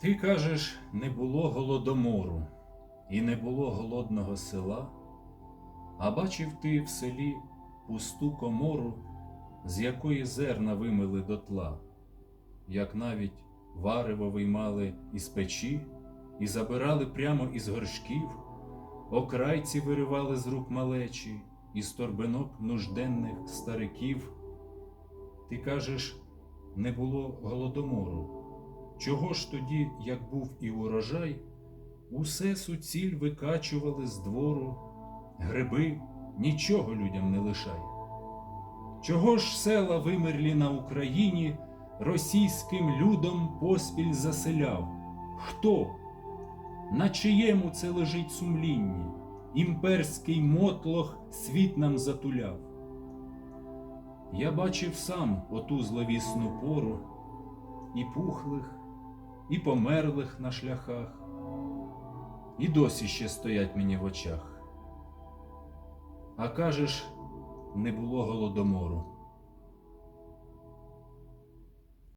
Ти кажеш, не було голодомору, і не було голодного села, а бачив ти в селі пусту комору, з якої зерна вимили дотла, як навіть варево виймали із печі і забирали прямо із горшків, окрайці виривали з рук малечі, із торбинок нужденних стариків. Ти кажеш, не було голодомору. Чого ж тоді, як був і урожай, усе суціль викачували з двору, гриби нічого людям не лишай. Чого ж села вимерлі на Україні російським людом поспіль заселяв? Хто? На чиєму це лежить сумлінні? Імперський мотлох світ нам затуляв. Я бачив сам оту зловісну пору і пухлих, і померлих на шляхах, і досі ще стоять мені в очах. А кажеш, не було голодомору.